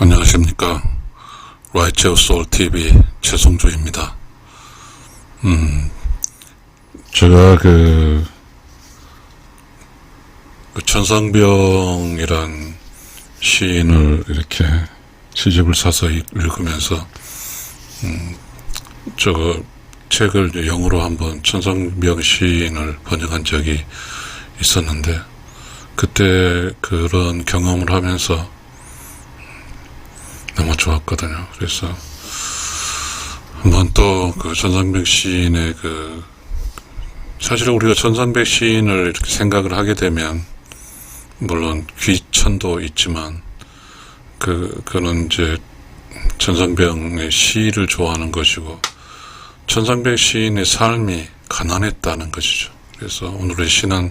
안녕하십니까. 라이체어 소울 TV 최성조입니다. 음, 제가 그, 그 천상병이란 시인을 이렇게 시집을 사서 읽- 읽으면서, 음, 저 책을 영어로 한번 천상병 시인을 번역한 적이 있었는데, 그때 그런 경험을 하면서 너무 좋았거든요. 그래서 한번 또 그 전상백 시인의 그 사실은 우리가 전상백 시인을 이렇게 생각을 하게 되면 물론 귀천도 있지만 그 그는 이제 전상병의 시를 좋아하는 것이고 전상백 시인의 삶이 가난했다는 것이죠. 그래서 오늘의 시는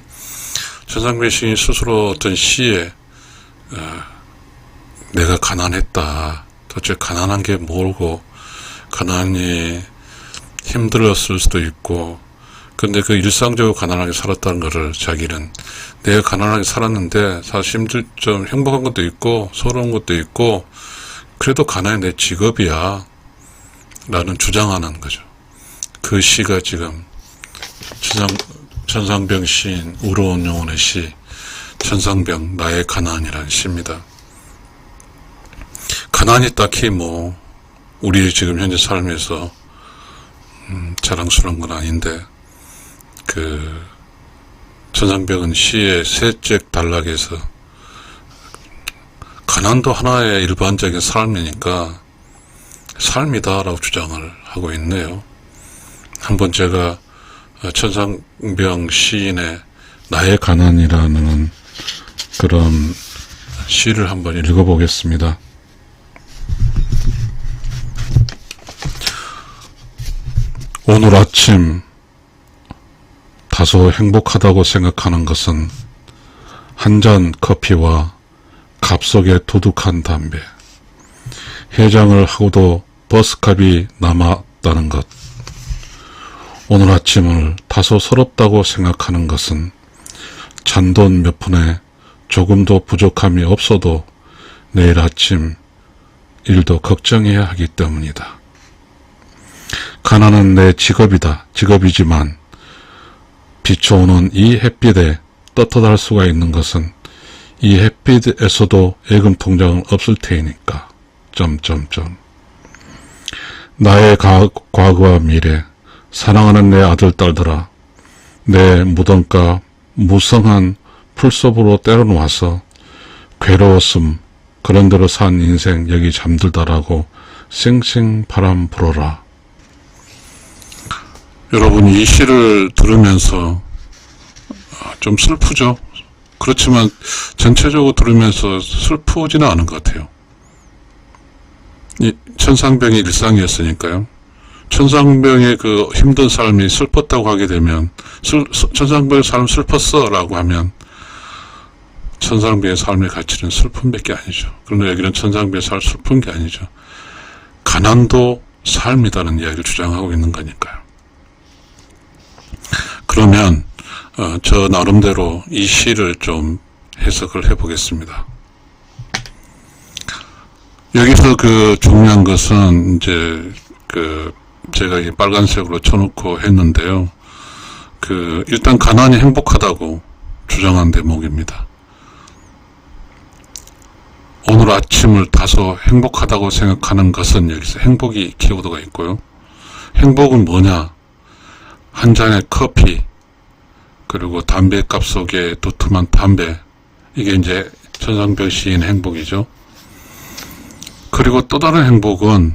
전상백 시인 스스로 어떤 시에 내가 가난했다. 도대체 가난한 게 뭐고, 가난이 힘들었을 수도 있고, 근데 그 일상적으로 가난하게 살았다는 거를 자기는 내가 가난하게 살았는데 사실 좀 행복한 것도 있고 서러운 것도 있고 그래도 가난이 내 직업이야 라는 주장하는 거죠. 그 시가 지금 천상, 천상병 시인 우로운 영혼의 시 천상병 나의 가난이라는 시입니다. 가난이 딱히 뭐 우리 지금 현재 삶에서 음, 자랑스러운 건 아닌데 그 천상병은 시의 셋째 단락에서 가난도 하나의 일반적인 삶이니까 삶이다라고 주장을 하고 있네요. 한번 제가 천상병 시인의 나의 가난이라는 그런 시를 한번 읽어보겠습니다. 오늘 아침 다소 행복하다고 생각하는 것은 한 잔 커피와 값속에 도둑한 담배, 해장을 하고도 버스값이 남았다는 것, 오늘 아침을 다소 서럽다고 생각하는 것은 잔돈 몇 푼에 조금도 부족함이 없어도 내일 아침 일도 걱정해야 하기 때문이다. 가난은 내 직업이다. 직업이지만 비춰오는 이 햇빛에 떳떳할 수가 있는 것은 이 햇빛에서도 예금 통장은 없을 테니까. 점점점. 나의 가- 과거와 미래, 사랑하는 내 아들 딸들아, 내 무덤가 무성한 풀숲으로 때려놓아서 괴로웠음, 그런 대로 산 인생 여기 잠들다라고 쌩쌩 바람 불어라. 여러분 이 시를 들으면서 아, 좀 슬프죠. 그렇지만 전체적으로 들으면서 슬프지는 않은 것 같아요. 이 천상병이 일상이었으니까요. 천상병의 그 힘든 삶이 슬펐다고 하게 되면 슬, 슬- 천상병의 삶 슬펐어 라고 하면 천상병의 삶의 가치는 슬픔밖에 아니죠. 그런데 여기는 천상병의 삶 슬픈 게 아니죠. 가난도 삶이다는 이야기를 주장하고 있는 거니까요. 그러면 어, 저 나름대로 이 시를 좀 해석을 해보겠습니다. 여기서 그 중요한 것은 이제 그 제가 이 빨간색으로 쳐놓고 했는데요. 그 일단 가난이 행복하다고 주장한 대목입니다. 오늘 아침을 다소 행복하다고 생각하는 것은 여기서 행복이 키워드가 있고요. 행복은 뭐냐? 한 잔의 커피, 그리고 담배값 속에 두툼한 담배. 이게 이제 천상병 시인 행복이죠. 그리고 또 다른 행복은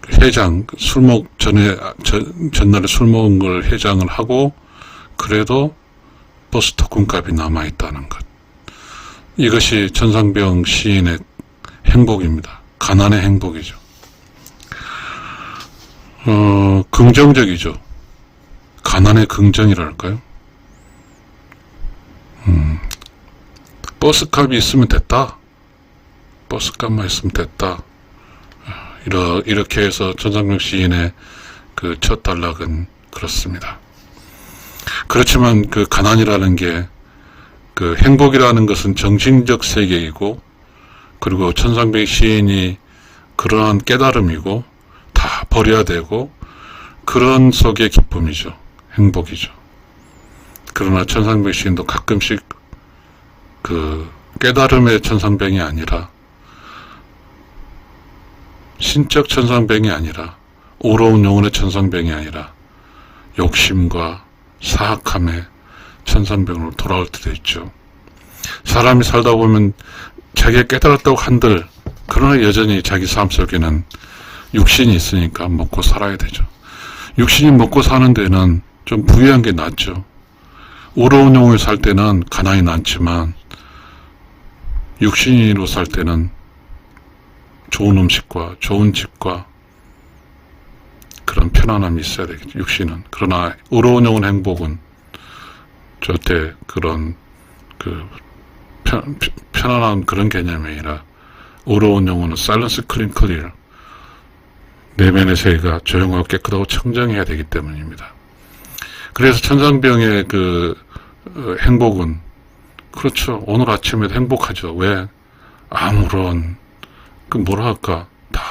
그 해장, 술 먹, 전에, 아, 전, 전날에 술 먹은 걸 해장을 하고, 그래도 버스 토큰값이 남아있다는 것. 이것이 천상병 시인의 행복입니다. 가난의 행복이죠. 어, 긍정적이죠. 가난의 긍정이랄까요? 음, 버스값이 있으면 됐다. 버스값만 있으면 됐다. 아, 이러, 이렇게 해서 전상명 시인의 그 첫 단락은 그렇습니다. 그렇지만 그 가난이라는 게 그 행복이라는 것은 정신적 세계이고 그리고 천상백 시인이 그러한 깨달음이고 다 버려야 되고 그런 속의 기쁨이죠. 행복이죠. 그러나 천상백 시인도 가끔씩 그 깨달음의 천상병이 아니라 신적 천상병이 아니라 오로운 영혼의 천상병이 아니라 욕심과 사악함의 천상병으로 돌아올 때도 있죠. 사람이 살다 보면 자기가 깨달았다고 한들 그러나 여전히 자기 삶 속에는 육신이 있으니까 먹고 살아야 되죠. 육신이 먹고 사는 데는 좀 부유한 게 낫죠. 오로운 영을 살 때는 가난이 많지만 육신으로 살 때는 좋은 음식과 좋은 집과 그런 편안함이 있어야 되겠죠. 육신은. 그러나 영혼 행복은 절대 그런 그 편, 편안한 그런 개념이 아니라 의로운 영혼은 사일런스 클린 클리어 내면의 세계가 조용하고 깨끗하고 청정해야 되기 때문입니다. 그래서 천상병의 그 어, 행복은 그렇죠. 오늘 아침에도 행복하죠. 왜? 아무런 그 뭐라 할까 다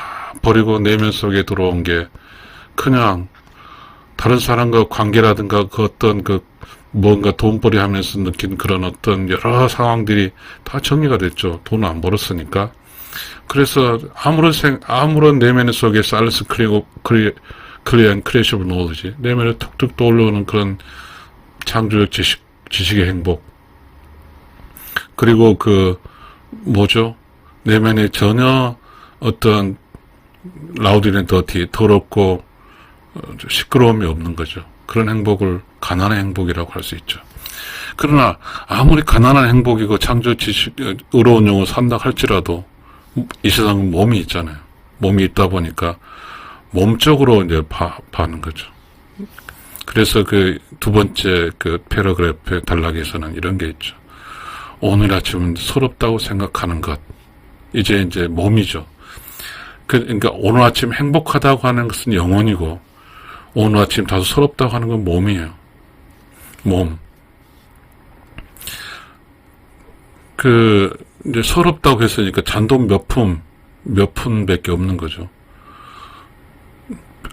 버리고 내면 속에 들어온 게 그냥 다른 사람과 관계라든가 그 어떤 그 뭔가 돈벌이 하면서 느낀 그런 어떤 여러 상황들이 다 정리가 됐죠. 돈 안 벌었으니까. 그래서 아무런 생, 아무런 내면 속에 사일런스 클리어, 클리어, 클리어 앤 크래셔블 노르지. 내면에 툭툭 떠올라오는 그런 창조적 지식, 지식의 행복. 그리고 그, 뭐죠? 내면에 전혀 어떤 라우디는 더티, 더럽고 어, 시끄러움이 없는 거죠. 그런 행복을 가난의 행복이라고 할 수 있죠. 그러나 아무리 가난한 행복이고 창조 지식, 의로운 영을 산다 할지라도 이 세상은 몸이 있잖아요. 몸이 있다 보니까 몸적으로 이제 봐, 봐는 거죠. 그래서 그 두 번째 그 패러그래프의 단락에서는 이런 게 있죠. 오늘 아침은 서럽다고 생각하는 것. 이제 이제 몸이죠. 그, 그러니까 오늘 아침 행복하다고 하는 것은 영혼이고 오늘 아침 다소 서럽다고 하는 건 몸이에요. 몸. 그 이제 서럽다고 했으니까 잔돈 몇 푼, 몇 푼밖에 없는 거죠.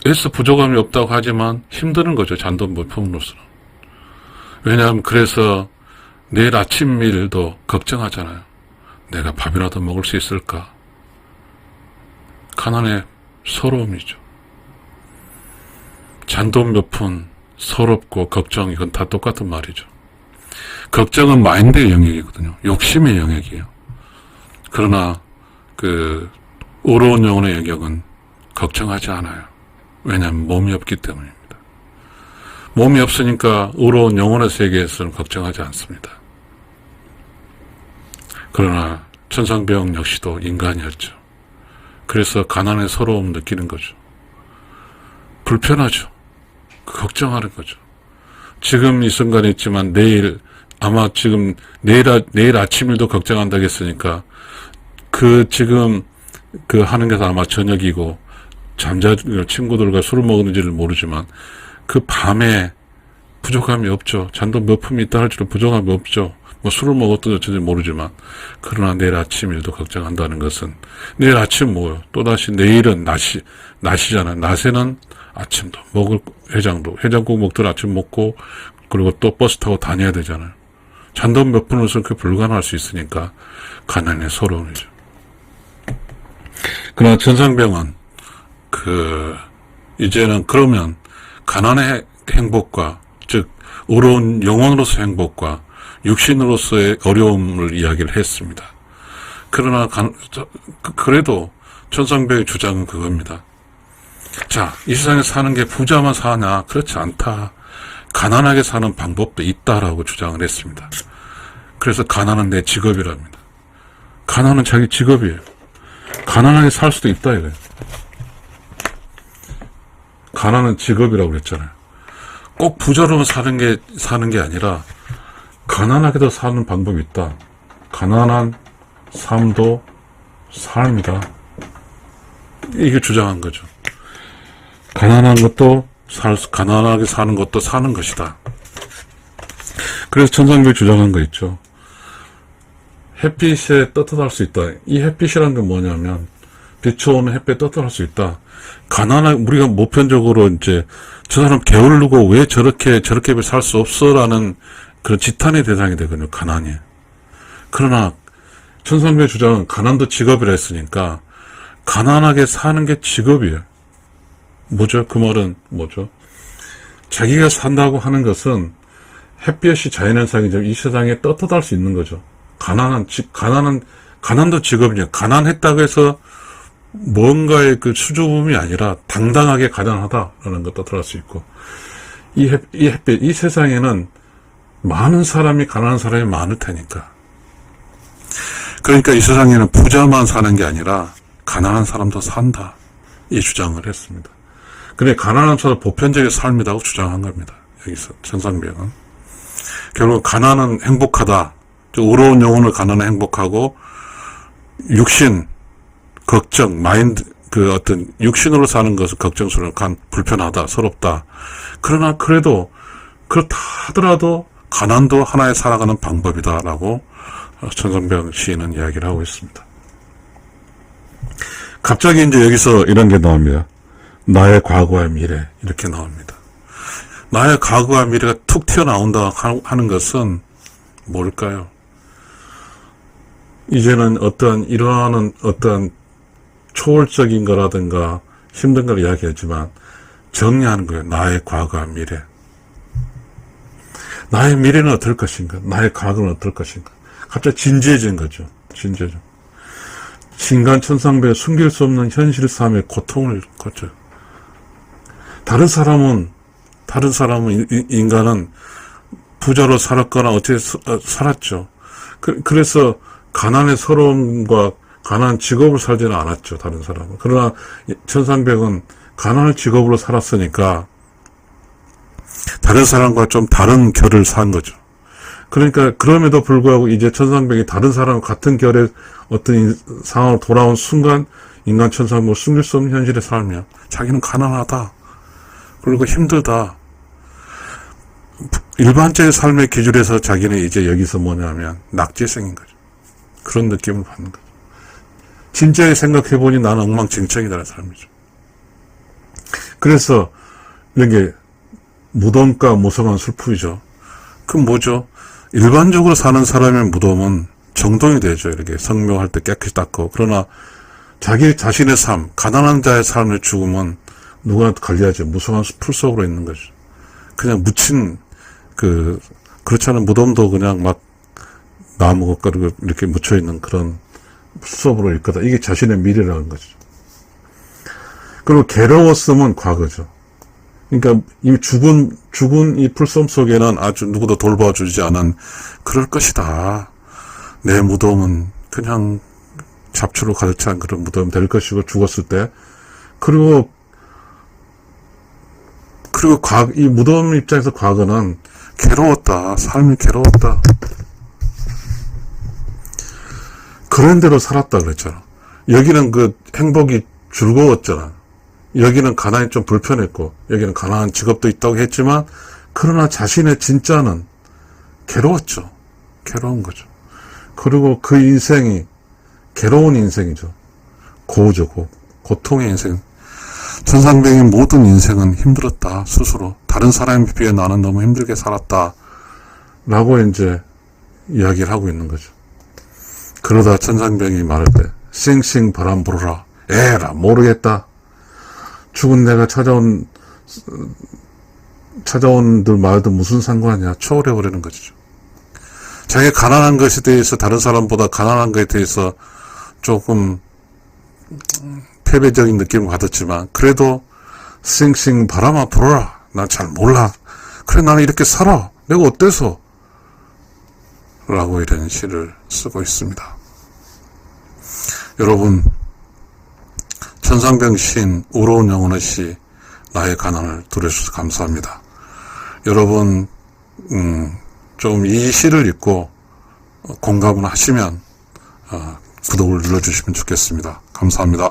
애써 부족함이 없다고 하지만 힘드는 거죠. 잔돈 몇 푼으로서는. 왜냐하면 그래서 내일 아침 일도 걱정하잖아요. 내가 밥이라도 먹을 수 있을까? 가난의 서러움이죠. 잔돈 몇 푼, 서럽고 걱정, 이건 다 똑같은 말이죠. 걱정은 마인드의 영역이거든요. 욕심의 영역이에요. 그러나, 그, 의로운 영혼의 영역은 걱정하지 않아요. 왜냐하면 몸이 없기 때문입니다. 몸이 없으니까 의로운 영혼의 세계에서는 걱정하지 않습니다. 그러나 천상병 역시도 인간이었죠. 그래서 가난의 서러움 느끼는 거죠. 불편하죠. 걱정하는 거죠. 지금 이 순간에 있지만 내일 아마 지금 내일 아, 내일 아침 일도 걱정한다겠으니까 그 지금 그 하는 게서 아마 저녁이고 잠자 친구들과 술을 먹는지를 모르지만 그 밤에 부족함이 없죠. 잔도 몇 푼이 있다 할지도 부족함이 없죠. 뭐 술을 먹었든 어쩐지 모르지만 그러나 내일 아침 일도 걱정한다는 것은 내일 아침 뭐요? 또다시 내일은 낮이 낮이잖아. 낮에는 아침도 먹을 해장도 해장국 먹던 아침 먹고 그리고 또 버스 타고 다녀야 되잖아요. 잔돈 몇 푼으로서 그 불가능할 수 있으니까 가난의 서러움이죠. 그러나 천상병은 그 이제는 그러면 가난의 행복과 즉 어려운 영혼으로서의 행복과 육신으로서의 어려움을 이야기를 했습니다. 그러나 그- 그래도 천상병의 주장은 그겁니다. 자, 이 세상에 사는 게 부자만 사냐? 그렇지 않다. 가난하게 사는 방법도 있다라고 주장을 했습니다. 그래서 가난은 내 직업이랍니다. 가난은 자기 직업이에요. 가난하게 살 수도 있다 이거예요. 가난은 직업이라고 그랬잖아요. 꼭 부자로만 사는 게 사는 게 아니라 가난하게도 사는 방법이 있다. 가난한 삶도 삶이다. 이게 주장한 거죠. 가난한 것도 살, 수- 가난하게 사는 것도 사는 것이다. 그래서 천상교 주장한 거 있죠. 햇빛에 떳떳할 수 있다. 이 햇빛이란 게 뭐냐면 비춰오는 햇빛에 떳떳할 수 있다. 가난한 우리가 보편적으로 이제 저 사람 게으르고 왜 저렇게 저렇게 살 수 없어라는 그런 지탄의 대상이 되거든요. 가난이. 그러나 천상배 주장은 가난도 직업이라 했으니까 가난하게 사는 게 직업이에요. 뭐죠? 그 말은 뭐죠? 자기가 산다고 하는 것은 햇볕이 자연현상이죠. 이 세상에 떳떳할 수 있는 거죠. 가난한, 직, 가난한, 가난도 직업이냐. 가난했다고 해서 뭔가의 그 수줍음이 아니라 당당하게 가난하다라는 것 떳떳할 수 있고. 이 햇, 이 햇빛, 이 세상에는 많은 사람이 가난한 사람이 많을 테니까. 그러니까 이 세상에는 부자만 사는 게 아니라 가난한 사람도 산다. 이 주장을 했습니다. 근데 가난한 사람 보편적인 삶이라고 주장한 겁니다. 여기서 천상병은. 결국 가난은 행복하다. 저 의로운 영혼을 가난은 행복하고 육신, 걱정, 마인드, 그 어떤 육신으로 사는 것은 걱정스러운 간 불편하다, 서럽다. 그러나 그래도 그렇다 하더라도 가난도 하나의 살아가는 방법이다라고 천성병 시인은 이야기를 하고 있습니다. 갑자기 이제 여기서 이런 게 나옵니다. 나의 과거와 미래 이렇게 나옵니다. 나의 과거와 미래가 툭 튀어나온다 하는 것은 뭘까요? 이제는 어떤 이러한 어떤 초월적인 거라든가 힘든 걸 이야기하지만 정리하는 거예요. 나의 과거와 미래. 나의 미래는 어떨 것인가? 나의 과거는 어떨 것인가? 갑자기 진지해진 거죠. 진지해져. 신간 천상배 숨길 수 없는 현실 삶의 고통을 거죠. 다른 사람은 다른 사람은 인간은 부자로 살았거나 어떻게 서- 어, 살았죠. 그, 래서 가난의 서러움과 가난 직업을 살지는 않았죠. 다른 사람은. 그러나 이 천상백은 가난을 직업으로 살았으니까 다른 사람과 좀 다른 결을 산 거죠. 그러니까 그럼에도 불구하고 이제 천상백이 다른 사람 같은 결의 어떤 인- 상황으로 돌아온 순간 인간 천상백을 숨길 수 없는 현실에 살며 자기는 가난하다. 그리고 힘들다. 일반적인 삶의 기준에서 자기는 이제 여기서 뭐냐면 낙제생인 거죠. 그런 느낌을 받는 거죠. 진지하게 생각해보니 나는 엉망진창이다라는 사람이죠. 그래서 이런 게 무덤과 무성한 슬픔이죠. 그 뭐죠? 일반적으로 사는 사람의 무덤은 정동이 되죠. 이렇게 성묘할 때 깨끗이 닦고. 그러나 자기 자신의 삶, 가난한 자의 삶의 죽음은 누가 관리하지? 무성한 풀 속으로 있는 거죠. 그냥 묻힌, 그, 그렇지 않은 무덤도 그냥 막 나무 가루 이렇게 묻혀 있는 그런 수업으로 일 거다. 이게 자신의 미래라는 거죠. 그리고 괴로웠음은 과거죠. 그러니까 이 죽은 죽은 이 풀섬 속에는 아주 누구도 돌봐주지 않은 그럴 것이다. 내 무덤은 그냥 잡초로 가득 찬 그런 무덤이 될 것이고 죽었을 때 그리고 그리고 과, 이 무덤 입장에서 과거는 괴로웠다. 삶이 괴로웠다. 그런 대로 살았다 그랬잖아. 여기는 그 행복이 즐거웠잖아. 여기는 가난이 좀 불편했고, 여기는 가난한 직업도 있다고 했지만, 그러나 자신의 진짜는 괴로웠죠. 괴로운 거죠. 그리고 그 인생이 괴로운 인생이죠. 고우죠, 고. 고통의 인생. 천상병의 모든 인생은 힘들었다, 스스로. 다른 사람에 비해 나는 너무 힘들게 살았다. 라고 이제 이야기를 하고 있는 거죠. 그러다 천상병이 말할 때, 싱싱 바람 불어라. 에라, 모르겠다. 죽은 내가 찾아온, 찾아온들 말도 무슨 상관이야. 초월해 버리는 거죠. 자기 가난한 것에 대해서 다른 사람보다 가난한 것에 대해서 조금 음, 패배적인 느낌을 받았지만, 그래도 싱싱 바람아 불어라. 난 잘 몰라. 그래, 나는 이렇게 살아. 내가 어때서? 라고 이런 시를 쓰고 있습니다. 여러분, 천상병 시인 우로운 영혼의 시 나의 가난을 들어주셔서 감사합니다. 여러분 음, 좀 이 시를 읽고 공감을 하시면 어, 구독을 눌러주시면 좋겠습니다. 감사합니다.